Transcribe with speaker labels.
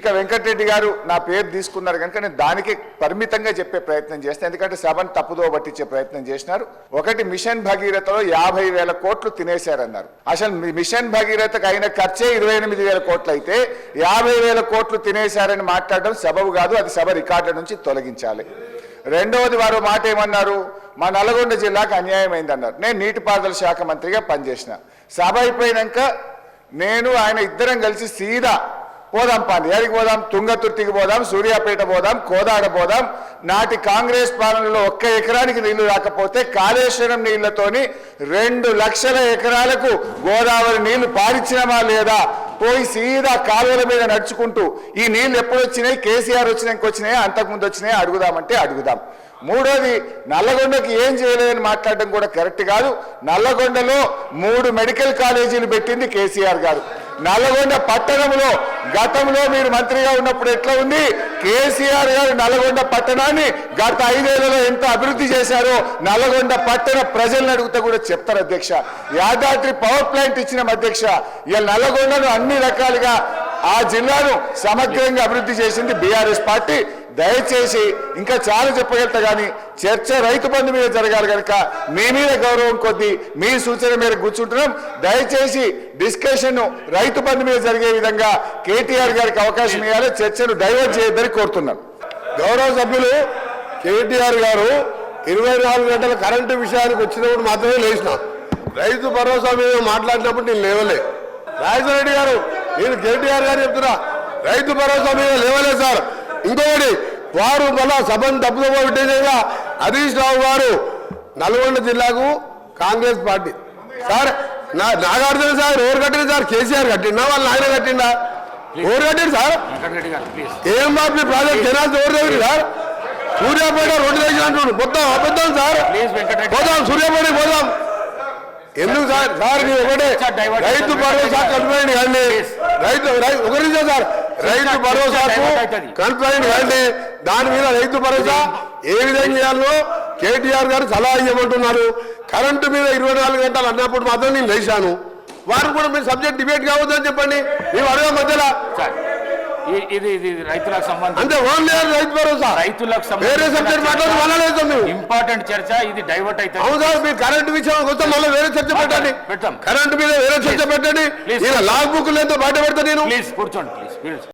Speaker 1: ఇక వెంకటరెడ్డి గారు నా పేరు తీసుకున్నారు కనుక నేను దానికి పరిమితంగా చెప్పే ప్రయత్నం చేస్తాను ఎందుకంటే సభను తప్పుదో పట్టించే ప్రయత్నం చేసినారు. ఒకటి మిషన్ భగీరథలో యాభై వేల కోట్లు తినేశారన్నారు. అసలు మిషన్ భగీరథకు అయిన ఖర్చే ఇరవై ఎనిమిది వేల కోట్లు అయితే యాభై వేల కోట్లు తినేశారని మాట్లాడడం సబబు కాదు అది సభ రికార్డుల నుంచి తొలగించాలి. రెండవది వారు మాట ఏమన్నారు? మా నల్గొండ జిల్లాకు అన్యాయం అయిందన్నారు. నేను నీటిపారుదల శాఖ మంత్రిగా పనిచేసిన. సభ అయిపోయినాక నేను ఆయన ఇద్దరం కలిసి సీదా పోదాం పాండి. ఎక్కడికి పోదాం? తుంగతుర్తికి పోదాం సూర్యాపేట పోదాం కోదాడ పోదాం. నాటి కాంగ్రెస్ పాలనలో ఒక్క ఎకరానికి నీళ్ళు రాకపోతే కాళేశ్వరం నీళ్ళతోని రెండు లక్షల ఎకరాలకు గోదావరి నీళ్ళు పారించినమా లేదా? పోయి సీదా కాలువల మీద నడుచుకుంటూ ఈ నీళ్ళు ఎప్పుడు వచ్చినాయి కేసీఆర్ వచ్చినాక వచ్చినాయి అంతకుముందు వచ్చినాయి అడుగుదామంటే అడుగుదాం. మూడోది నల్లగొండకి ఏం చేయలేదని మాట్లాడడం కూడా కరెక్ట్ కాదు. నల్లగొండలో మూడు మెడికల్ కాలేజీలు పెట్టింది కేసీఆర్ గారు. నల్లగొండ పట్టణంలో గతంలో మీరు మంత్రిగా ఉన్నప్పుడు ఎట్లా ఉంది? కేసీఆర్ గారు నల్గొండ పట్టణాన్ని గత ఐదేళ్ళలో ఎంత అభివృద్ధి చేశారో నల్గొండ పట్టణ ప్రజలను అడిగితే కూడా చెప్తారు అధ్యక్ష. యాదాద్రి పవర్ ప్లాంట్ ఇచ్చిన అధ్యక్ష. ఇలా నల్లగొండను అన్ని రకాలుగా ఆ జిల్లాను సమగ్రంగా అభివృద్ధి చేసింది బీఆర్ఎస్ పార్టీ. దయచేసి ఇంకా చాలా చెప్పగలుగుతా కానీ చర్చ రైతు బంధు మీద జరగాలి కనుక మీ మీద గౌరవం కొద్దీ మీ సూచన మీద కూర్చుంటున్నాం. దయచేసి డిస్కషన్ రైతు బంధు మీద జరిగే విధంగా కేటీఆర్ గారికి అవకాశం ఇవ్వాలి. చర్చను డైవర్ట్ చేయొద్దని కోరుతున్నాను
Speaker 2: గౌరవ సభ్యులు కేటీఆర్ గారు ఇరవై గంటల కరెంటు విషయానికి వచ్చినప్పుడు మాత్రమే లేచిన రైతు భరోసా మీద మాట్లాడినప్పుడు నేను లేవలే. రాజరెడ్డి గారు నేను కేటీఆర్ గారు చెప్తున్నా రైతు భరోసా మీద లేవలే సార్. ఇంకొకటి వారు మళ్ళా సభను తప్పుదోవ హరీష్ రావు గారు నల్గొండ జిల్లాకు కాంగ్రెస్ పార్టీ. సార్ నా నాగార్జున సార్ ఎవరు కట్టింది సార్? కేసీఆర్ కట్టిండా? వాళ్ళ నాయన కట్టిండా? ఎవరు కట్టింది సార్? ఏం బాబు ప్రాజెక్ట్ కెనాల్స్ ఎవరు దగ్గర సార్? సూర్యాపేట రెండు దగ్గర అంటున్నాడు మొత్తం అబద్ధం సార్. పోదాం సూర్యాపేట పోదాం. ఎందుకు సార్? సార్ ఒకటే. రైతు
Speaker 3: చేస్తారు.
Speaker 2: భరోసా కన్ఫైన్ కానీ రైతు రై- సార్. రైతు భరోసాకు
Speaker 3: అవుతుంది.
Speaker 2: కన్ఫైన్ కండి దాని మీద రైతు భరోసా ఏ విధంగా చేయాలో కేటీఆర్ గారు సలహా ఇవ్వమంటున్నారు. కరెంటు మీద ఇరవై నాలుగు గంటలు అన్నప్పుడు మాత్రం నేను లేచాను. వారు కూడా మీరు సబ్జెక్ట్ డిబేట్ కావద్దని చెప్పండి. మేము అడగ మధ్యలో
Speaker 3: ఇది ఇది రైతులకు సంబంధించి
Speaker 2: అంతే ఓన్లీ రైతు భరోసా.
Speaker 3: రైతులకు ఇంపార్టెంట్ చర్చ ఇది డైవర్ట్
Speaker 2: అవును సార్ మీరు కరెంట్ విషయం మళ్ళీ వేరే చర్చ పెట్టండి. కరెంట్ మీద వేరే చర్చ పెట్టండి. ఇలా లాగ్ బుక్ లేదో బయట పెడతా నేను.
Speaker 3: ప్లీజ్ కూర్చోండి ప్లీజ్ ప్లీజ్